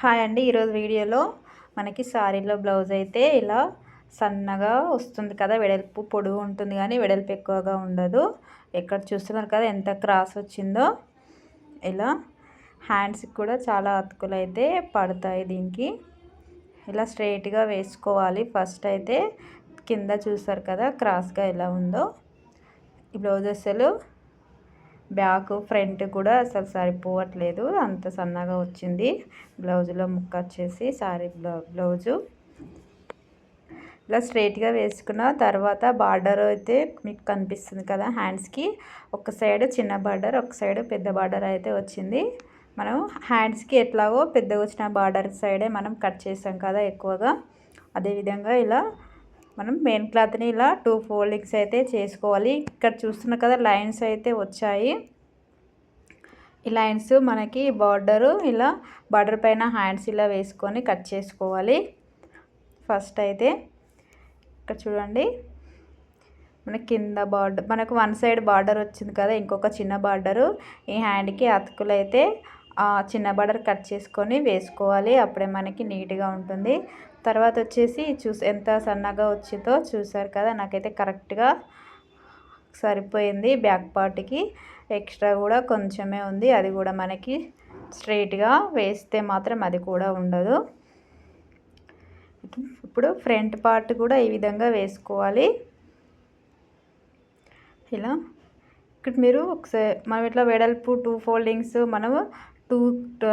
Hi అండి. ఈరోజు వీడియోలో మనకి శారీలో బ్లౌజ్ అయితే ఇలా సన్నగా వస్తుంది కదా వెడల్పు పొడుగు ఉంటుంది కానీ వెడల్పు ఎక్కువగా ఉండదు. ఎక్కడ చూస్తున్నారు కదా ఎంత క్రాస్ వచ్చిందో. ఇలా హ్యాండ్స్కి కూడా చాలా అతుకులు అయితే పడతాయి దీనికి. ఇలా స్ట్రైట్గా వేసుకోవాలి. ఫస్ట్ అయితే కింద చూస్తారు కదా క్రాస్గా ఎలా ఉందో. ఈ బ్లౌజ్ అసలు బ్యాక్ ఫ్రంట్ కూడా అసలు సరిపోవట్లేదు. అంత సన్నగా వచ్చింది. బ్లౌజ్లో ముక్క వచ్చేసి సారీ బ్లౌజు. ఇలా స్ట్రైట్గా వేసుకున్న తర్వాత బార్డర్ అయితే మీకు కనిపిస్తుంది కదా హ్యాండ్స్కి. ఒక సైడ్ చిన్న బార్డర్ ఒక సైడ్ పెద్ద బార్డర్ అయితే వచ్చింది. మనం హ్యాండ్స్కి ఎట్లాగో పెద్దగా వచ్చిన బార్డర్ సైడే మనం కట్ చేసాం కదా ఎక్కువగా. అదేవిధంగా ఇలా మనం మెయిన్ క్లాత్ని ఇలా టూ ఫోల్డింగ్స్ అయితే చేసుకోవాలి. ఇక్కడ చూస్తున్న కదా లైన్స్ అయితే వచ్చాయి. ఈ లైన్స్ మనకి బార్డరు ఇలా బార్డర్ పైన హ్యాండ్స్ ఇలా వేసుకొని కట్ చేసుకోవాలి. ఫస్ట్ అయితే ఇక్కడ చూడండి. మన కింద బార్డర్ మనకు వన్ సైడ్ బార్డర్ వచ్చింది కదా ఇంకొక చిన్న బార్డరు ఈ హ్యాండ్కి అతుకులు అయితే చిన్న బార్డర్ కట్ చేసుకొని వేసుకోవాలి. అప్పుడే మనకి నీట్గా ఉంటుంది. తర్వాత వచ్చేసి చూసి ఎంత సన్నగా వచ్చిందో చూసారు కదా? నాకైతే కరెక్ట్గా సరిపోయింది బ్యాక్ పార్ట్కి. ఎక్స్ట్రా కూడా కొంచెమే ఉంది. అది కూడా మనకి స్ట్రైట్గా వేస్తే మాత్రం అది కూడా ఉండదు. ఇప్పుడు ఫ్రంట్ పార్ట్ కూడా ఈ విధంగా వేసుకోవాలి. ఇలా. ఇక్కడ మీరు ఒకసారి మనం ఇట్లా వెడల్పు టూ ఫోల్డింగ్స్ మనము టూ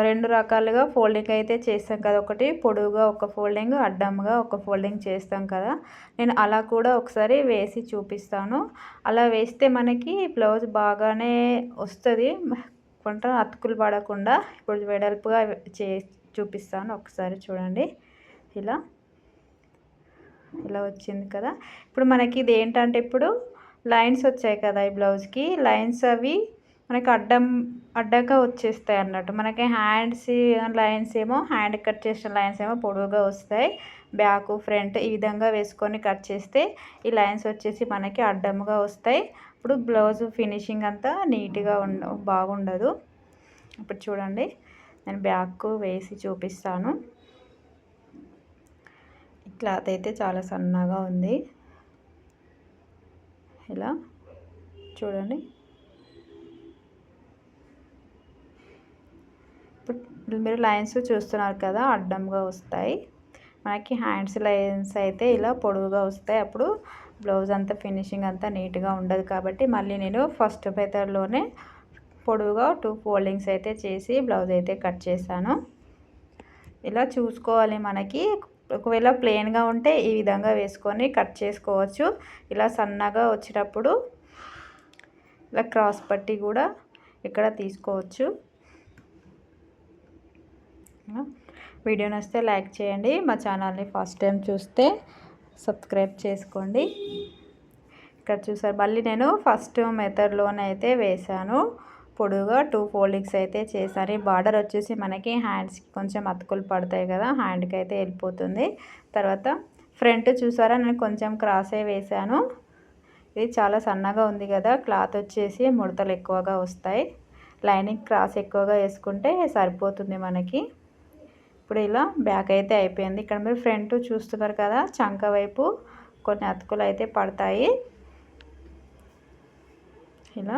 రెండు రకాలుగా ఫోల్డింగ్ అయితే చేస్తాం కదా. ఒకటి పొడవుగా ఒక ఫోల్డింగ్ అడ్డంగా ఒక ఫోల్డింగ్ చేస్తాం కదా. నేను అలా కూడా ఒకసారి వేసి చూపిస్తాను. అలా వేస్తే మనకి బ్లౌజ్ బాగానే వస్తుంది. కొంత అతుకులు పడకుండా ఇప్పుడు వెడల్పుగా చే చూపిస్తాను. ఒకసారి చూడండి. ఇలా ఇలా వచ్చింది కదా. ఇప్పుడు మనకి ఇది ఏంటంటే ఇప్పుడు లైన్స్ వచ్చాయి కదా ఈ బ్లౌజ్కి. లైన్స్ అవి మనకి అడ్డం అడ్డంగా వచ్చేస్తాయి అన్నట్టు. మనకి హ్యాండ్స్ లైన్స్ ఏమో హ్యాండ్ కట్ చేసిన లైన్స్ ఏమో పొడవుగా వస్తాయి. బ్యాక్ ఫ్రంట్ ఈ విధంగా వేసుకొని కట్ చేస్తే ఈ లైన్స్ వచ్చేసి మనకి అడ్డంగా వస్తాయి. ఇప్పుడు బ్లౌజ్ ఫినిషింగ్ అంతా నీట్గా ఉండ బాగుండదు. ఇప్పుడు చూడండి. నేను బ్యాక్ వేసి చూపిస్తాను. క్లాత్ అయితే చాలా సన్నగా ఉంది. ఇలా చూడండి. ఇప్పుడు మీరు లైన్స్ చూస్తున్నారు కదా అడ్డంగా వస్తాయి. మనకి హ్యాండ్స్ లైన్స్ అయితే ఇలా పొడవుగా వస్తాయి. అప్పుడు బ్లౌజ్ అంతా ఫినిషింగ్ అంతా నీట్గా ఉండదు కాబట్టి మళ్ళీ నేను ఫస్ట్ మెథడ్లోనే పొడవుగా టూ ఫోల్డింగ్స్ అయితే చేసి బ్లౌజ్ అయితే కట్ చేశాను. ఇలా చూసుకోవాలి మనకి. ఒకవేళ ప్లెయిన్గా ఉంటే ఈ విధంగా వేసుకొని కట్ చేసుకోవచ్చు. ఇలా సన్నగా వచ్చేటప్పుడు ఇలా క్రాస్ పట్టి కూడా ఇక్కడ తీసుకోవచ్చు. వీడియో నచ్చితే లైక్ చేయండి. మా ఛానల్ని ఫస్ట్ టైం చూస్తే సబ్స్క్రైబ్ చేసుకోండి. ఇక్కడ చూసారు మళ్ళీ నేను ఫస్ట్ మెథడ్లోనే అయితే వేశాను. పొడుగా టూ ఫోల్డింగ్స్ అయితే చేశాను. ఈ బార్డర్ వచ్చేసి మనకి హ్యాండ్స్కి కొంచెం అతుకులు పడతాయి కదా హ్యాండ్కి అయితే వెళ్ళిపోతుంది. తర్వాత ఫ్రంట్ చూసారా నేను కొంచెం క్రాసే వేశాను. ఇది చాలా సన్నగా ఉంది కదా క్లాత్ వచ్చేసి ముడతలు ఎక్కువగా వస్తాయి. లైనింగ్ క్రాస్ ఎక్కువగా వేసుకుంటే సరిపోతుంది మనకి. ఇప్పుడు ఇలా బ్యాక్ అయితే అయిపోయింది. ఇక్కడ మీరు ఫ్రంట్ చూస్తున్నారు కదా చంక వైపు కొన్ని అతుకులు అయితే పడతాయి. ఇలా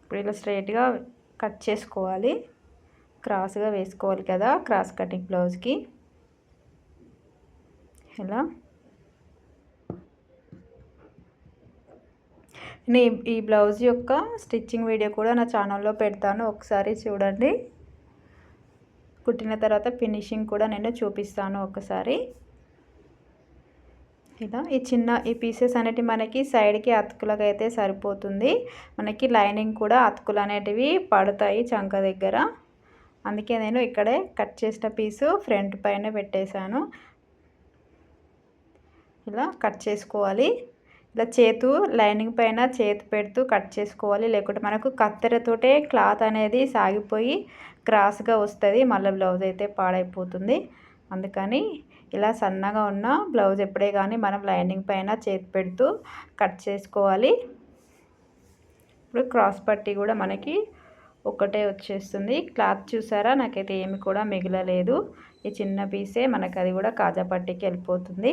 ఇప్పుడు ఇలా స్ట్రైట్గా కట్ చేసుకోవాలి. క్రాస్గా వేసుకోవాలి కదా క్రాస్ కటింగ్ బ్లౌజ్కి ఇలా. నేను ఈ బ్లౌజ్ యొక్క స్టిచ్చింగ్ వీడియో కూడా నా ఛానల్లో పెడతాను. ఒకసారి చూడండి. కుట్టిన తర్వాత ఫినిషింగ్ కూడా నేను చూపిస్తాను ఒకసారి. ఇలా ఈ చిన్న ఈ పీసెస్ అనేటివి మనకి సైడ్కి అతుకులకు అయితే సరిపోతుంది. మనకి లైనింగ్ కూడా అతుకులు అనేటివి పడతాయి చంక దగ్గర. అందుకే నేను ఇక్కడే కట్ చేసిన పీసు ఫ్రంట్ పైన పెట్టేశాను. ఇలా కట్ చేసుకోవాలి. ఇలా చేతు లైనింగ్ పైన చేతి పెడుతూ కట్ చేసుకోవాలి. లేకుంటే మనకు కత్తెరతోటే క్లాత్ అనేది సాగిపోయి క్రాస్గా వస్తుంది. మళ్ళీ బ్లౌజ్ అయితే పాడైపోతుంది. అందుకని ఇలా సన్నగా ఉన్న బ్లౌజ్ ఎప్పుడే కానీ మనం లైనింగ్ పైన చేతి పెడుతూ కట్ చేసుకోవాలి. ఇప్పుడు క్రాస్ పట్టి కూడా మనకి ఒకటే వచ్చేస్తుంది. క్లాత్ చూసారా? నాకైతే ఏమి కూడా మిగలలేదు. ఈ చిన్న పీసే మనకు అది కూడా కాజా పట్టికి వెళ్ళిపోతుంది.